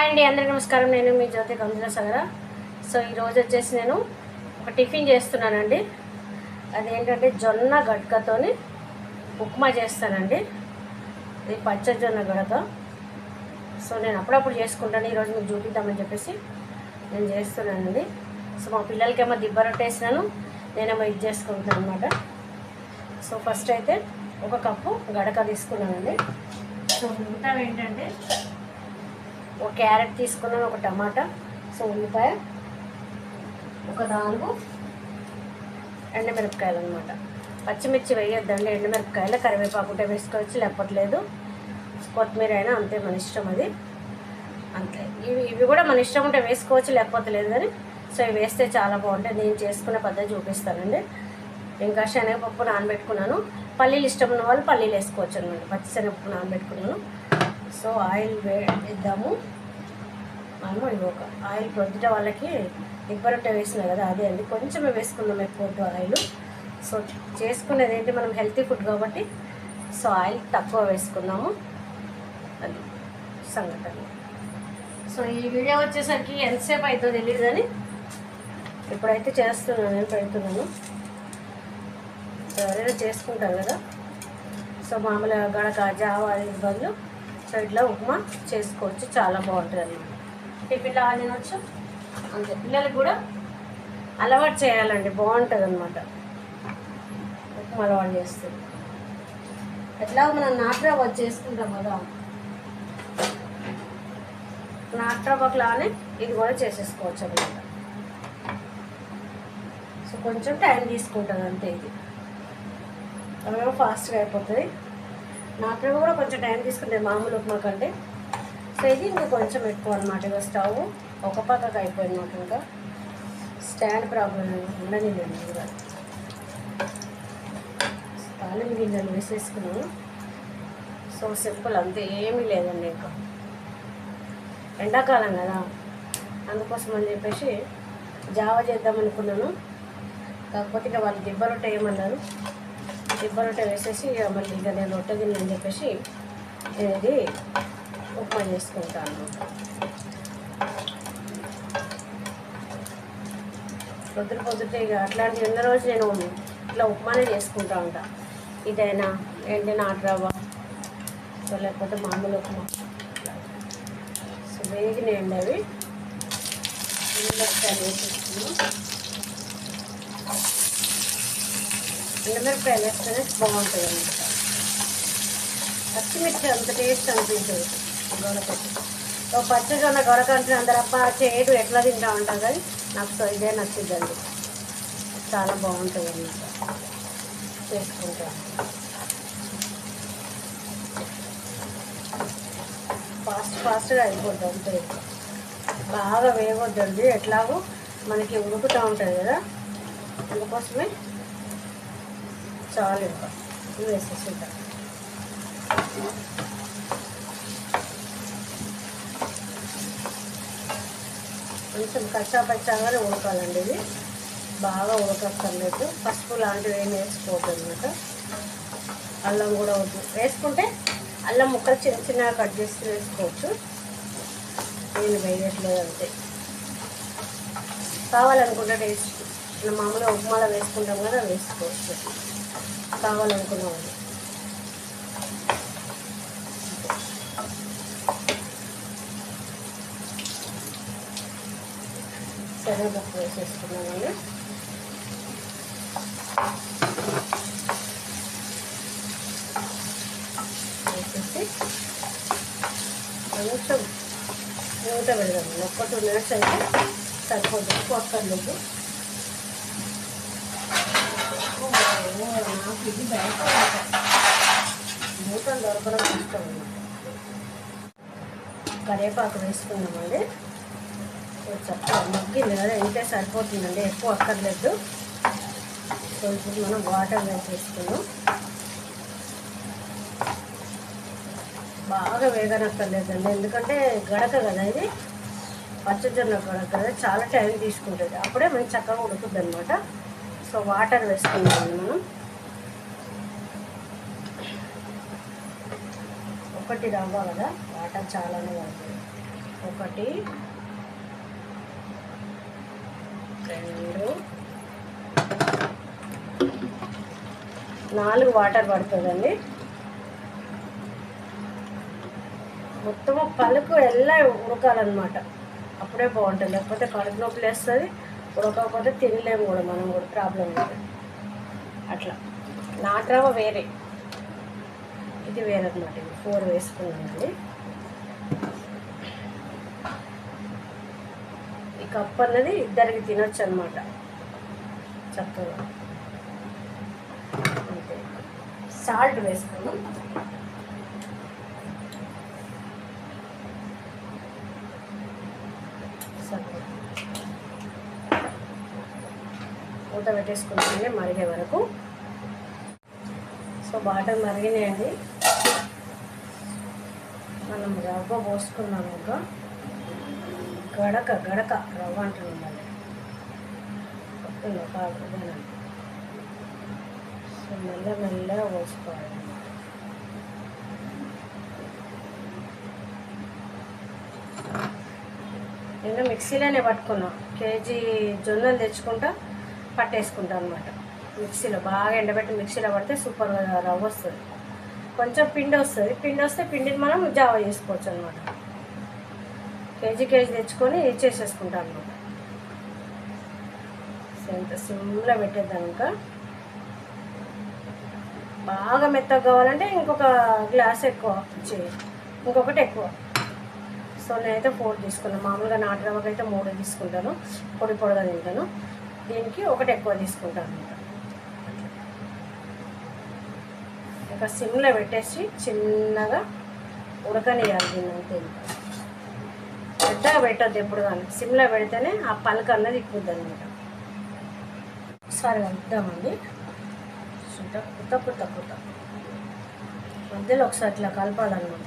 Hi అండి అందరికీ నమస్కారం. నేను మీ జ్యోతి గంజుల సగర. సో ఈరోజు వచ్చేసి నేను ఒక టిఫిన్ చేస్తున్నానండి. అదేంటంటే జొన్న గడ్కతోని ఉప్మా చేస్తానండి. ఇది పచ్చ జొన్న గడక సో నేను అప్పుడప్పుడు చేసుకుంటాను. ఈరోజు మీకు చూపిద్దామని చెప్పేసి నేను చేస్తున్నానండి. సో మా పిల్లలకేమో దిబ్బ రొట్టేసినాను నేనేమో ఇది చేసుకుంటాను అనమాట సో ఫస్ట్ అయితే ఒక కప్పు గడక తీసుకున్నానండి. సో మిగతా ఏంటంటే ఒక క్యారెట్ తీసుకున్నాను ఒక టమాటా సో ఉల్లిపాయ ఒక నాలుగు ఎండుమిరపకాయలు అనమాట పచ్చిమిర్చి వేయొద్దండి ఎండుమిరపకాయలు కరివేపాకు ఉంటే వేసుకోవచ్చు లేకపోతే లేదు. కొత్తిమీర అయినా అంతే మన ఇష్టం అది. అంతే. ఇవి ఇవి కూడా మన ఇష్టం ఉంటే వేసుకోవచ్చు లేకపోతే లేదు కానీ సో ఇవి వేస్తే చాలా బాగుంటాయి. నేను చేసుకునే పద్ధతి చూపిస్తానండి. ఇంకా శనగపప్పు నానబెట్టుకున్నాను. పల్లీలు ఇష్టం ఉన్న వాళ్ళు పల్లీలు వేసుకోవచ్చు అనమాట పచ్చిశనగపప్పు నానబెట్టుకున్నాను. సో ఆయిల్ వేద్దాము. మనము ఇది ఒక ఆయిల్ పొద్దుట వాళ్ళకి ఇబ్బరొట్టె వేసినా కదా అదే అండి. కొంచెం వేసుకున్నాం ఎక్కువ ఆయిల్. సో చేసుకునేది ఏంటి మనం హెల్తీ ఫుడ్ కాబట్టి సో ఆయిల్ తక్కువ వేసుకున్నాము అది సంఘటన. సో ఈ వీడియో వచ్చేసరికి ఎంతసేపు అవుతుందో తెలియదు కానీ ఇప్పుడైతే చేస్తున్నాను నేను పెడుతున్నాను. ఎవరైనా చేసుకుంటారు కదా. సో మామూలుగా గడక జావ అది బదులు సో ఇట్లా ఉప్మా చేసుకోవచ్చు. చాలా బాగుంటుంది అన్నమాట. టిఫిన్లో తినవచ్చు అంతే. పిల్లలకు కూడా అలవాటు చేయాలండి. బాగుంటుంది అనమాట ఉప్మా అలవాటు చేస్తుంది ఎట్లా మనం నాట్రవ్వ చేసుకుంటాం కదా. నాట్రవ్వకు ఇది కూడా చేసేసుకోవచ్చు అనమాట సో కొంచెం టైం తీసుకుంటుంది అంతే ఇది. అవేమో ఫాస్ట్గా అయిపోతుంది నాట్రవ్వ కూడా కొంచెం టైం తీసుకుంటుంది మామూలు ఉప్మా కంటే. సో ఇది ఇంకా కొంచెం ఎక్కువ అనమాట ఇక స్టవ్ ఒక పక్కకు అయిపోయింది మాకు ఇంకా. స్టాండ్ ప్రాబ్లం లేదు కూడా తాలింపు గిన్నెలు వేసేసుకున్నాను సో సింపుల్ అంతే ఏమీ లేదండి ఇంకా. ఎండాకాలం కదా అందుకోసం అని చెప్పేసి జావ చేద్దాం అనుకున్నాను. కాకపోతే ఇక వాళ్ళు దిబ్బ ఏమన్నారు? దిబ్బ రొట్టె వేసేసి ఇక మళ్ళీ ఇక నేను రొట్టె తిన్నాను చెప్పేసి నేను ఇది ఉప్మా చేసుకుంటాను పొద్దున పొద్దుటే ఇక అట్లాంటి ఎన్నో రోజు నేను ఇట్లా ఉప్మానే చేసుకుంటా ఉంటా. ఇదైనా ఏంటి నాటరవ్వ సో లేకపోతే మామూలు ఉప్మా. సో వేగినాయండి అవి వేసేస్తున్నాను వేసేసుకున్నాం ఎండుమిరపకాయలు వేస్తేనే బాగుంటుంది అనమాట పచ్చిమిర్చి అంత టేస్ట్ అనిపించదు. గొడకట్టి ఒక పచ్చజొన్న గొడక అంటే అందరప్ప అప్ప చేడు ఎట్లా తింటా ఉంటాం కానీ నాకు ఇదే నచ్చిందండి. చాలా బాగుంటుంది అన్నమాట చేసుకుంటాను. ఫాస్ట్ ఫాస్ట్గా అయిపోద్ది అంతే. బాగా వేయవద్దండి ఎట్లాగో మనకి ఉడుకుతూ ఉంటుంది కదా. అందుకోసమే చాలు ఇంకా. ఇవి వేసేసుకుంటాం కొంచెం కచ్చాపచ్చాగానే ఉడకాలండి ఇది. బాగా ఉడకక్కర్లేదు. పసుపు లాంటివి ఏమి వేసుకోవద్దు అనమాట అల్లం కూడా వద్దు. వేసుకుంటే అల్లం ముక్కలు చిన్న చిన్నగా కట్ చేసి వేసుకోవచ్చు. నేను వేయట్లేదు అంతే. కావాలనుకుంటే టేస్ట్ మామూలుగా ఉప్మాలో వేసుకుంటాం కదా వేసుకోవచ్చు. కావాలనుకున్న. వాళ్ళు శనగపప్పు వేసేసుకున్నామండి వేసేసి కొంచెం నూట పెడదాం ఒక్క టూ మినిట్స్ అయితే సరిపోతుంది ఎక్కువ అక్కర్లేదు నాకు ఇది బయట మూతలు దొరకడం కష్టం కరివేపాకు వేసుకున్నామండి చక్కగా మగ్గింది కదా ఇంతే సరిపోతుందండి ఎక్కువ అక్కర్లేదు. సో ఇప్పుడు మనం వాటర్ వేసేసుకున్నాం బాగా వేగనక్కర్లేదండి ఎందుకంటే గడక కదా ఇది. పచ్చజొన్న గడక కదా చాలా టైం తీసుకుంటుంది. అప్పుడే మనకి చక్కగా ఉడుకుద్ది అనమాట సో వాటర్ వేసుకుందాం మనం. ఒకటి రవ్వ కదా? వాటర్ చాలానే పడుతుంది ఒకటి రెండు నాలుగు వాటర్ పడుతుందండి. మొత్తము పలుకు ఎలా ఉడకాలన్నమాట. అప్పుడే బాగుంటుంది. లేకపోతే కడుపు నొప్పి వేస్తుంది ఉడకకపోతే తినలేము కూడా. మనం కూడా ప్రాబ్లం ఉంటుంది అట్లా. నాట్రవ వేరే. ఇది వేరే అనమాట ఇది ఫోర్ వేసుకున్నానండి. ఈ కప్ అన్నది ఇద్దరికి తినొచ్చు అనమాట చక్కగా. అంతే. సాల్ట్ వేసుకున్నాం మూత పెట్టేసుకుంటుంది మరిగే వరకు. సో బాటర్ మరిగినాయండి. మనం రవ్వ పోసుకున్నాం ఇంకా గడక గడక రవ్వ అంటున్నాం మళ్ళీ పక్కన సో మెల్ల మెల్లగా పోసుకోవాలి. నేను మిక్సీలోనే పట్టుకున్నాం. కేజీ జొన్నలు తెచ్చుకుంటా పట్టేసుకుంటా అనమాట మిక్సీలో బాగా ఎండబెట్టి మిక్సీలో పడితే సూపర్గా రవ్వ వస్తుంది. కొంచెం పిండి వస్తుంది. పిండి వస్తే పిండిని మనం జావ చేసుకోవచ్చు అనమాట కేజీ కేజీ తెచ్చుకొని చేసేసుకుంటాం అనమాట సో ఇంత సిమ్లో పెట్టేద్దాం ఇంకా. బాగా మెత్తగా కావాలంటే ఇంకొక గ్లాస్ ఎక్కువ చేయి ఇంకొకటి ఎక్కువ. సో నేనైతే ఫోర్ తీసుకున్నాను మామూలుగా నాటు రవ్వకైతే అయితే మూడు తీసుకుంటాను. పొడి పొడిగా తింటాను. దీనికి ఒకటి ఎక్కువ తీసుకుంటాను అనమాట ఒక సిమ్లో పెట్టేసి చిన్నగా ఉడకనియాలి దీన్ని అంతే. పెద్దగా పెట్టద్దు ఎప్పుడు కానీ. సిమ్లో పెడితేనే ఆ పలక అన్నది ఎక్కుద్ది అనమాట ఒకసారి కలుపుదామండి చుట్ట పుత్త పుత్త. మధ్యలో ఒకసారి ఇట్లా కలపాలన్నమాట.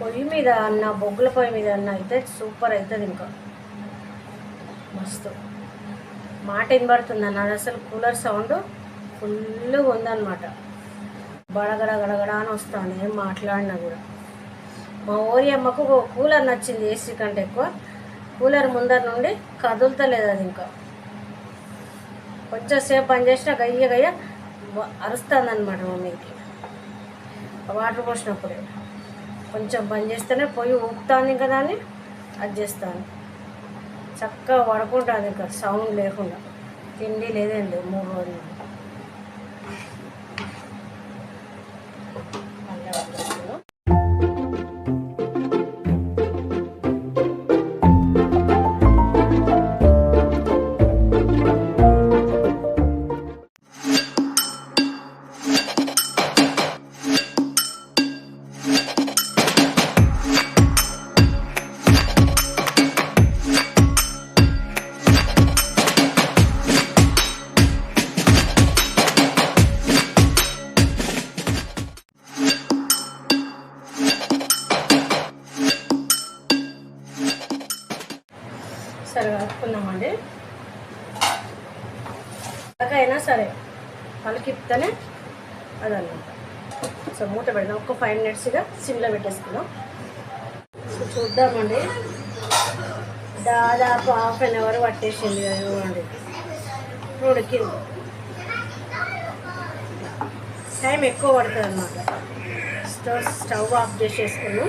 పొయ్యి మీద అన్న బొగ్గుల పొయ్యి మీద అన్న అయితే సూపర్ అవుతుంది ఇంకా. మస్తు. మాట వినబడుతుంది అన్నది అసలు కూలర్ సౌండ్ ఫుల్గా ఉందన్నమాట. బడగడ గడగడ అని వస్తాను ఏం మాట్లాడినా కూడా. మా ఓరి అమ్మకు ఒక కూలర్ నచ్చింది ఏసీ కంటే ఎక్కువ. కూలర్ ముందర నుండి కదులుతలేదు అది ఇంకా. కొంచెంసేపు పని చేసినా గయ్య గయ్య అరుస్తుంది అనమాట మమ్మీకి. వాటర్ పోసినప్పుడే. కొంచెం పని చేస్తేనే పొయ్యి ఊపుతాను ఇంకా దాన్ని. అది చేస్తాను చక్కగా పడుకుంటుంది ఇంకా సౌండ్ లేకుండా. తిండి లేదండి మూడు రోజులు. సరే కలుపుకుందామండి. అయినా సరే పలికిప్తేనే అదన్నమాట. సో మూత పెడదాం. ఒక ఫైవ్ మినిట్స్గా సిమ్లో పెట్టేసుకుందాం. సో చూద్దామండి. దాదాపు హాఫ్ అన్ అవర్ పట్టేసింది కదా చూడండి. ఉడికింది టైం ఎక్కువ పడుతుంది అనమాట స్టవ్ స్టవ్ ఆఫ్ చేసేసుకున్నాం.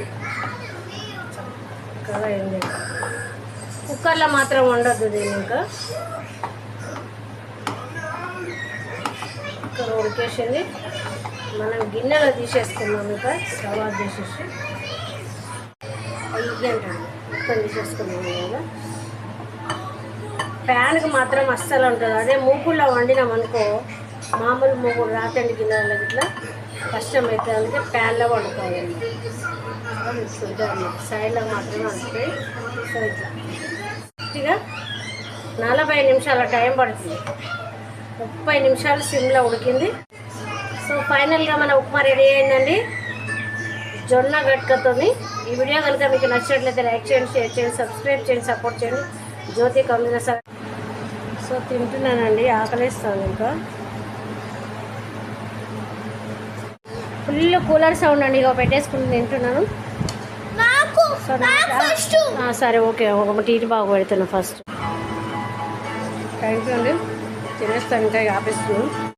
ఇంకా ఏం లేదు కుక్కర్లో మాత్రం ఉండద్దు దీని ఇంకా. ఇక్కడ ఉడికేసింది. మనం గిన్నెలో తీసేసుకున్నాం ఇంకా స్టవ్ ఆఫ్ చేసేసి మొత్తం తీసేసుకున్నాం కదా ప్యాన్కి మాత్రం అస్సలు ఉంటుంది అదే మూకుల్లో వండినాం అనుకో మామూలు మూకుడు రాతండి గిన్నెల ఇట్లా కష్టం అవుతుంది అందుకే ప్యాన్లో వండుకోవాలి సైడ్లో మాత్రమే అంతే సో ఇట్లా నలభై నిమిషాల టైం పడుతుంది ముప్పై నిమిషాలు సిమ్లో ఉడికింది. సో ఫైనల్గా మన ఉప్మా రెడీ అయిందండి. జొన్న గట్కతో ఈ వీడియో కనుక మీకు నచ్చినట్లయితే లైక్ చేయండి షేర్ చేయండి సబ్స్క్రైబ్ చేయండి సపోర్ట్ చేయండి. జ్యోతి కమ్యూనిస్ సో తింటున్నానండి ఆకలిస్తాను ఇంకా. ఫుల్ కూలర్ సౌండ్ అండి ఇక పెట్టేసుకుని తింటున్నాను. సో ఫస్ట్ సరే ఓకే. ఒక టీ బాగా పెడుతున్నా ఫస్ట్. థ్యాంక్ యూ అండి. తినేస్తాను ఇంకా ఆపిస్తున్నాను.